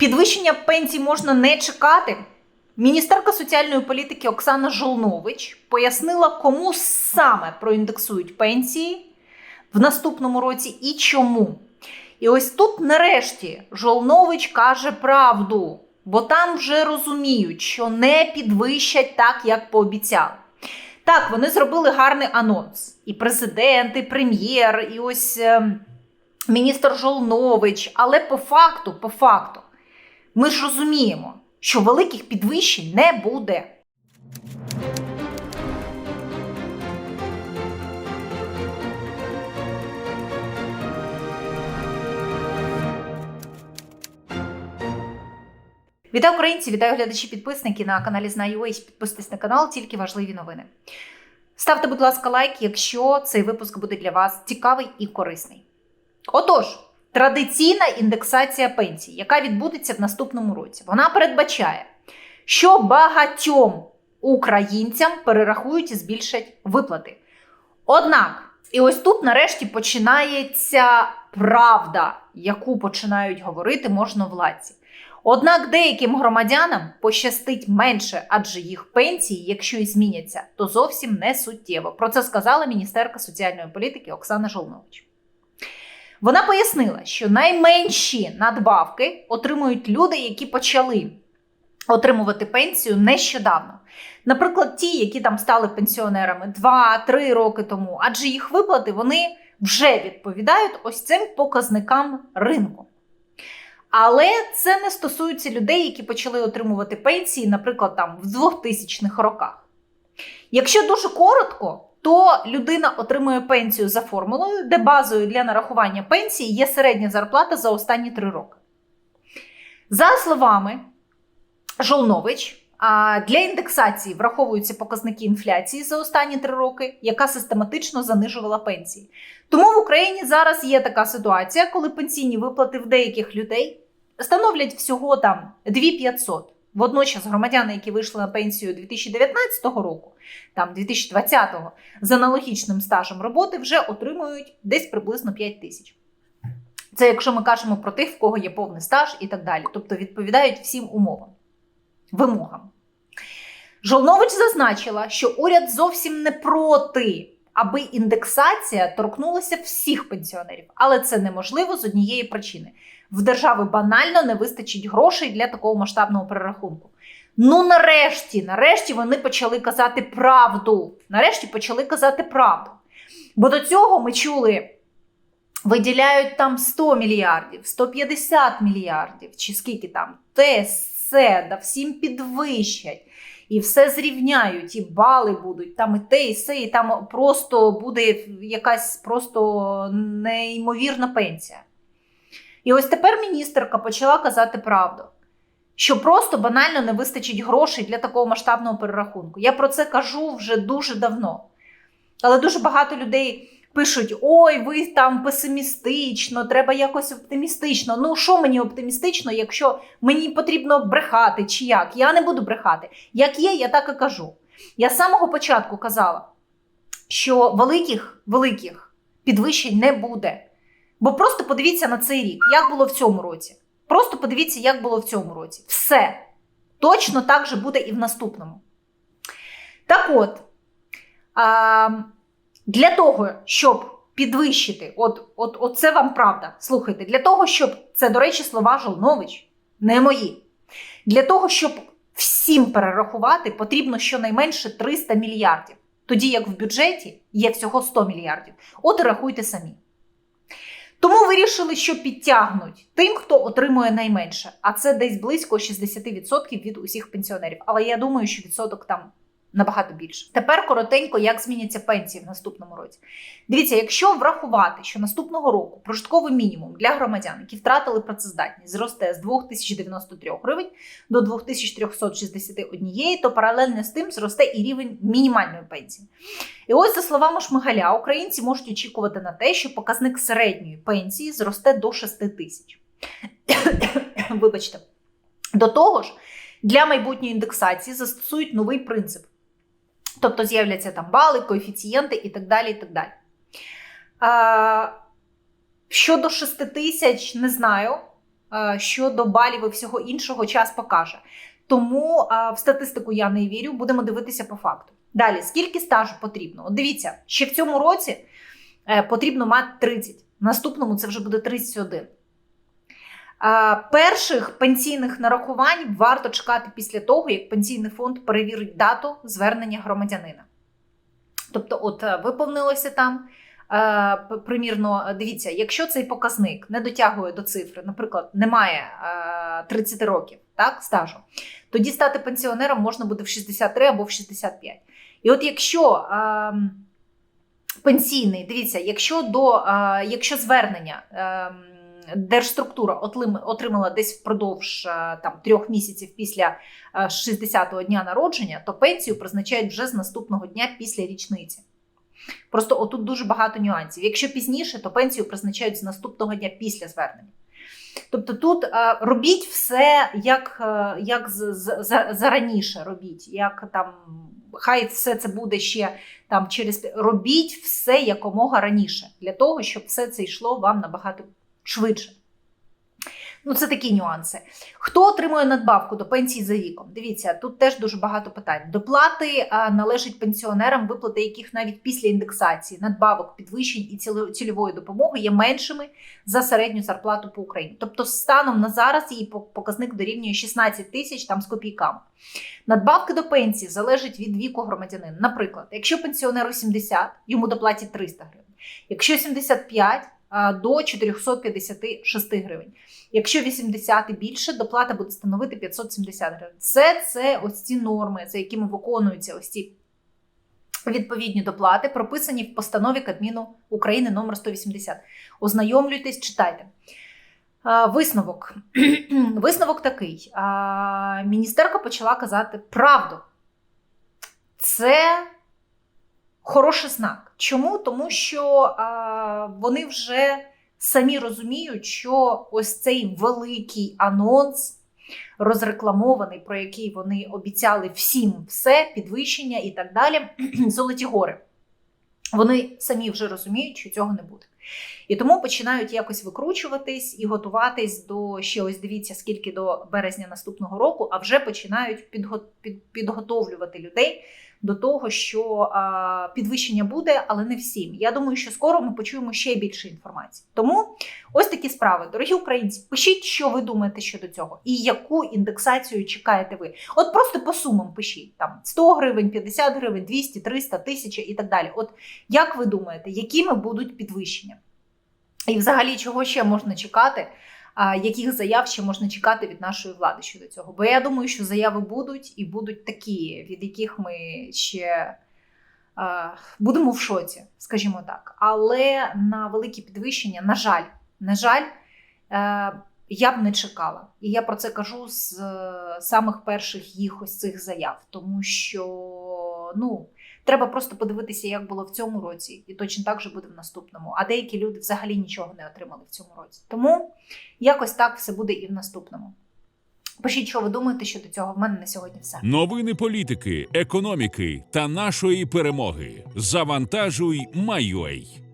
Підвищення пенсій можна не чекати. Міністерка соціальної політики Оксана Жолнович пояснила, кому саме проіндексують пенсії в наступному році і чому. І ось тут, нарешті, Жолнович каже правду, бо там вже розуміють, що не підвищать так, як пообіцяли. Так, вони зробили гарний анонс. І президент, і прем'єр, і ось е, міністр Жолнович. Але по факту, по факту, ми ж розуміємо, що великих підвищень не буде. Вітаю українці, вітаю глядачі підписники на каналі Знаю.ua. Підписуйтесь на канал, тільки важливі новини. Ставте, будь ласка, лайк, якщо цей випуск буде для вас цікавий і корисний. Отож, традиційна індексація пенсій, яка відбудеться в наступному році, вона передбачає, що багатьом українцям перерахують і збільшать виплати. Однак, і ось тут нарешті починається правда, яку починають говорити можновладці. Однак деяким громадянам пощастить менше, адже їх пенсії, якщо і зміняться, то зовсім не суттєво. Про це сказала міністерка соціальної політики Оксана Жолнович. Вона пояснила, що найменші надбавки отримують люди, які почали отримувати пенсію нещодавно. Наприклад, ті, які там стали пенсіонерами 2-3 роки тому, адже їх виплати вони вже відповідають ось цим показникам ринку. Але це не стосується людей, які почали отримувати пенсії, наприклад, там в 2000-х роках. Якщо дуже коротко, то людина отримує пенсію за формулою, де базою для нарахування пенсії є середня зарплата за останні три роки. За словами Жолнович, для індексації враховуються показники інфляції за останні три роки, яка систематично занижувала пенсії. Тому в Україні зараз є така ситуація, коли пенсійні виплати в деяких людей становлять всього там 2500. Водночас громадяни, які вийшли на пенсію 2019 року, там 2020-го, з аналогічним стажем роботи, вже отримують десь приблизно 5 тисяч. Це якщо ми кажемо про тих, в кого є повний стаж і так далі, тобто відповідають всім умовам, вимогам. Жолнович зазначила, що уряд зовсім не проти, аби індексація торкнулася всіх пенсіонерів, але це неможливо з однієї причини. В держави банально не вистачить грошей для такого масштабного перерахунку. Ну, нарешті, нарешті вони почали казати правду. Нарешті почали казати правду. Бо до цього ми чули, виділяють там 100 мільярдів, 150 мільярдів, чи скільки там, те, все, да всім підвищать. І все зрівняють, і бали будуть, там і те, і все, і там просто буде якась просто неймовірна пенсія. І ось тепер міністерка почала казати правду, що просто банально не вистачить грошей для такого масштабного перерахунку. Я про це кажу вже дуже давно. Але дуже багато людей пишуть: ой, ви там песимістично, треба якось оптимістично. Ну, що мені оптимістично, якщо мені потрібно брехати чи як? Я не буду брехати. Як є, я так і кажу. Я з самого початку казала, що великих великих підвищень не буде. Бо просто подивіться на цей рік, як було в цьому році. Просто подивіться, як було в цьому році. Все. Точно так же буде і в наступному. Так от, для того, щоб підвищити, от, от, от це вам правда. Слухайте, для того, щоб це, до речі, слова Жолнович, не мої. Для того, щоб всім перерахувати, потрібно щонайменше 300 мільярдів. Тоді як в бюджеті є всього 100 мільярдів. От і рахуйте самі. Тому вирішили, що підтягнуть тим, хто отримує найменше. А це десь близько 60% від усіх пенсіонерів. Але я думаю, що відсоток там набагато більше. Тепер коротенько, як зміняться пенсії в наступному році. Дивіться, якщо врахувати, що наступного року прожитковий мінімум для громадян, які втратили працездатність, зросте з 2093 гривень до 2361, то паралельно з тим зросте і рівень мінімальної пенсії. І ось, за словами Шмигаля, українці можуть очікувати на те, що показник середньої пенсії зросте до 6 тисяч. Вибачте, до того ж, для майбутньої індексації застосують новий принцип. Тобто з'являться там бали, коефіцієнти і так далі. і так далі. А, Щодо 6 тисяч, не знаю. Е, Щодо балів і всього іншого, час покаже. Тому е, в статистику я не вірю, будемо дивитися по факту. Далі, скільки стажу потрібно? От дивіться, ще в цьому році е, потрібно мати 30, в наступному це вже буде 31. Перших пенсійних нарахувань варто чекати після того, як пенсійний фонд перевірить дату звернення громадянина.Тобто, от е, виповнилося там. е, Примірно, е, дивіться, якщо цей показник не дотягує до цифри, наприклад, немає е, 30 років так, стажу, тоді стати пенсіонером можна буде в 63 або в 65. І от якщо е, пенсійний, дивіться, якщо до якщо звернення е, держструктура отримала десь впродовж е, там трьох місяців після е, 60-го дня народження, то пенсію призначають вже з наступного дня після річниці. Просто отут дуже багато нюансів. Якщо пізніше, то пенсію призначають з наступного дня після звернення. Тобто тут е, робіть все як, е, як з, з, за, зараніше робіть, як там, хай все це буде ще там через робіть все якомога раніше, для того, щоб все це йшло вам набагато швидше. Ну, це такі нюанси. Хто отримує надбавку до пенсії за віком? Дивіться, тут теж дуже багато питань. Доплати належать пенсіонерам, виплати яких навіть після індексації, надбавок, підвищень і цільової допомоги є меншими за середню зарплату по Україні. Тобто, станом на зараз її показник дорівнює 16 тисяч там з копійками. Надбавки до пенсії залежать від віку громадянина. Наприклад, якщо пенсіонеру 70, йому доплатять 300 гривень. Якщо 75 а, до 456 гривень. Якщо 80 і більше, доплата буде становити 570 гривень. Це, це ось ці норми, за якими виконуються ось ці відповідні доплати, прописані в постанові Кабміну України номер 180. Ознайомлюйтесь, читайте. Висновок. Висновок такий. Міністерка почала казати правду. Це хороший знак. Чому? Тому що а, вони вже самі розуміють, що ось цей великий анонс, розрекламований, про який вони обіцяли всім все, підвищення і так далі, золоті гори. Вони самі вже розуміють, що цього не буде. І тому починають якось викручуватись і готуватись до ще ось дивіться, скільки до березня наступного року, а вже починають підго- під- підготовлювати людей до того, що а, підвищення буде, але не всім. Я думаю, що скоро ми почуємо ще більше інформації. Тому ось такі справи. Дорогі українці, пишіть, що ви думаєте щодо цього, і яку індексацію чекаєте ви. От просто по сумам пишіть там 100 гривень, 50 гривень, 200, 300, 1000 і так далі. От як ви думаєте, якими будуть підвищення? І взагалі, чого ще можна чекати? Яких заяв ще можна чекати від нашої влади щодо цього? Бо я думаю, що заяви будуть і будуть такі, від яких ми ще будемо в шоці, скажімо так. Але на великі підвищення, на жаль, на жаль, е, я б не чекала. І я про це кажу з е, самих перших їх ось цих заяв, тому що ну. Треба просто подивитися, як було в цьому році, і точно так же буде в наступному. А деякі люди взагалі нічого не отримали в цьому році. Тому якось так все буде і в наступному. Пишіть, що ви думаєте щодо цього. В мене на сьогодні все. Новини політики, економіки та нашої перемоги. Завантажуй, Майой.